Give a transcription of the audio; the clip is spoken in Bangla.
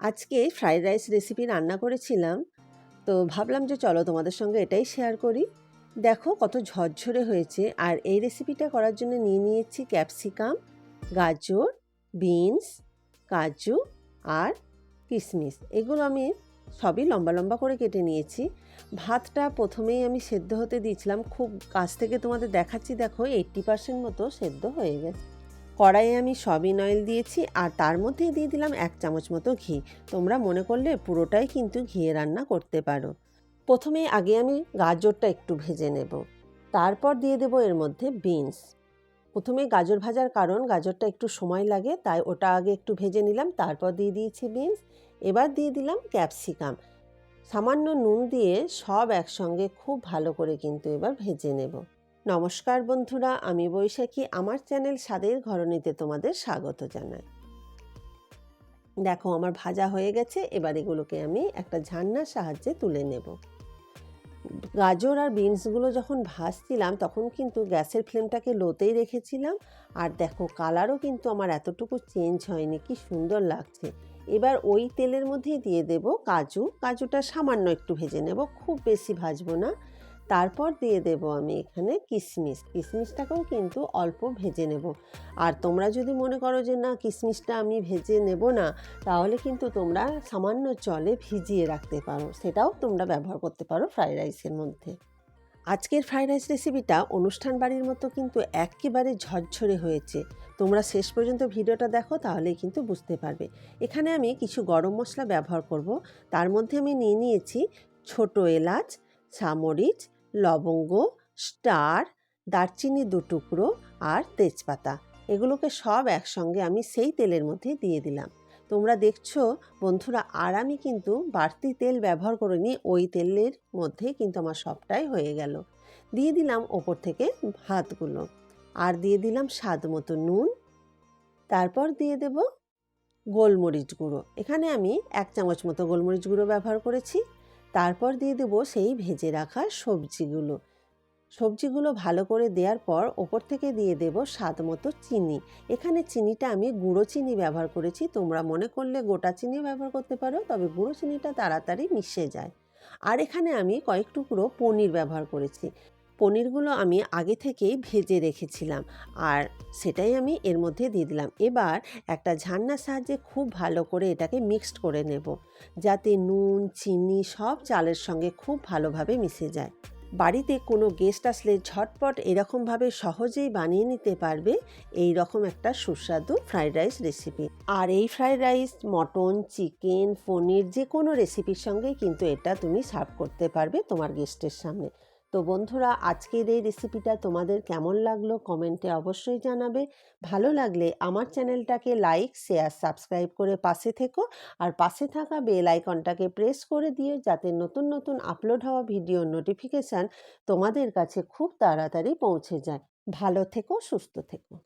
আজকে ফ্রাইড রাইস রেসিপি রান্না করেছিলাম। তো ভাবলাম যে চলো তোমাদের সঙ্গে এটাই শেয়ার করি। দেখো কত ঝরঝরে হয়েছে। আর এই রেসিপিটা করার জন্য নিয়ে নিয়েছি ক্যাপসিকাম, গাজর, বিনস, কাজু আর কিশমিশ এগুলো আমি সবই লম্বা লম্বা করে কেটে নিয়েছি। ভাতটা প্রথমেই আমি সেদ্ধ হতে দিয়েছিলাম। খুব কাছ থেকে তোমাদের দেখাচ্ছি, দেখো এইট্টি পার্সেন্ট মতো সেদ্ধ হয়ে গেছে। কড়াইয়ে আমি সয়াবিন অয়েল দিয়েছি আর তার মধ্যে দিয়ে দিলাম এক চামচ মতো ঘি। তোমরা মনে করলে পুরোটাই কিন্তু ঘিয়ে রান্না করতে পারো। প্রথমে আগে আমি গাজরটা একটু ভেজে নেব। তারপর দিয়ে দেব এর মধ্যে বিনস প্রথমে গাজর ভাজার কারণ গাজরটা একটু সময় লাগে, তাই ওটা আগে একটু ভেজে নিলাম, তারপর দিয়ে দিয়েছি বিনস এবার দিয়ে দিলাম ক্যাপসিকাম সামান্য নুন দিয়ে সব একসঙ্গে খুব ভালো করে কিন্তু এবার ভেজে নেব। নমস্কার বন্ধুরা, আমি বৈশাখী। আমার চ্যানেল স্বাদের ঘরণীতে তোমাদের স্বাগত জানাই। দেখো, আমার ভাজা হয়ে গেছে। এবার এগুলোকে আমি একটা ঝান্নার সাহায্যে তুলে নেব। গাজর আর বিনসগুলো যখন ভাজছিলাম, তখন কিন্তু গ্যাসের ফ্লেমটাকে লোতেই রেখেছিলাম। আর দেখো, কালারও কিন্তু আমার এতটুকু চেঞ্জ হয়নি। কি সুন্দর লাগছে। এবার ওই তেলের মধ্যেই দিয়ে দেব কাজু। কাজুটা সামান্য একটু ভেজে নেব। খুব বেশি ভাজবো না। তারপর দিয়ে দেব আমি এখানে কিশমিশ কিশমিশটাকেও কিন্তু অল্প ভেজে নেব। আর তোমরা যদি মনে করো যে না কিশমিশটা আমি ভেজে নেব না, তাহলে কিন্তু তোমরা সামান্য জলে ভিজিয়ে রাখতে পারো। সেটাও তোমরা ব্যবহার করতে পারো ফ্রাইড রাইসের মধ্যে। আজকের ফ্রাইড রাইস রেসিপিটা অনুষ্ঠান বাড়ির মতো কিন্তু একেবারে ঝরঝরে হয়েছে। তোমরা শেষ পর্যন্ত ভিডিওটা দেখো, তাহলেই কিন্তু বুঝতে পারবে। এখানে আমি কিছু গরম মশলা ব্যবহার করব। তার মধ্যে আমি নিয়ে নিয়েছি ছোট এলাচ, সামরিচ লবঙ্গ, স্টার, দারচিনি দু টুকরো আর তেজপাতা। এগুলোকে সব একসঙ্গে আমি সেই তেলের মধ্যে দিয়ে দিলাম। তোমরা দেখছ, বন্ধুরা, আর আমি কিন্তু বাড়তি তেল ব্যবহার করিনি, ওই তেলের মধ্যে কিন্তু আমার সবটাই হয়ে গেল। দিয়ে দিলাম ওপর থেকে ভাতগুলো। আর দিয়ে দিলাম স্বাদ মতো নুন। তারপর দিয়ে দেব গোলমরিচ গুঁড়ো। এখানে আমি এক চামচ মতো গোলমরিচ গুঁড়ো ব্যবহার করেছি। তারপর দিয়ে দেব সেই ভেজে রাখা সবজিগুলো। সবজিগুলো ভালো করে দেওয়ার পর ওপর থেকে দিয়ে দেব স্বাদ মতো চিনি। এখানে চিনিটা আমি গুঁড়ো চিনি ব্যবহার করেছি। তোমরা মনে করলে গোটা চিনি ব্যবহার করতে পারো, তবে গুঁড়ো চিনিটা তাড়াতাড়ি মিশে যায়। আর এখানে আমি কয়েক টুকরো পনির ব্যবহার করেছি। পনিরগুলো আমি আগে থেকেই ভেজে রেখেছিলাম আর সেটাই আমি এর মধ্যে দিয়ে দিলাম। এবার একটা ঝান্নার সাহায্যে খুব ভালো করে এটাকে মিক্সড করে নেব যাতে নুন, চিনি সব চালের সঙ্গে খুব ভালোভাবে মিশে যায়। বাড়িতে কোনো গেস্ট আসলে ঝটপট এরকমভাবে সহজেই বানিয়ে নিতে পারবে এই রকম একটা সুস্বাদু ফ্রাইড রাইস রেসিপি আর এই fried rice mutton chicken paneer যে কোনো রেসিপির সঙ্গেই কিন্তু এটা তুমি সার্ভ করতে পারবে তোমার গেস্টের সামনে। তো বন্ধুরা, আজকের এই রেসিপিটা তোমাদের কেমন লাগল কমেন্টে অবশ্যই জানাবে। ভালো লাগলে আমার চ্যানেলটাকে লাইক শেয়ার সাবস্ক্রাইব করে পাশে থেকো আর পাশে থাকা বেল আইকনটাকে প্রেস করে দিও যাতে নতুন নতুন আপলোড হওয়া ভিডিও নোটিফিকেশান তোমাদের কাছে খুব তাড়াতাড়ি পৌঁছে যায়। ভালো থেকো, সুস্থ থেকো।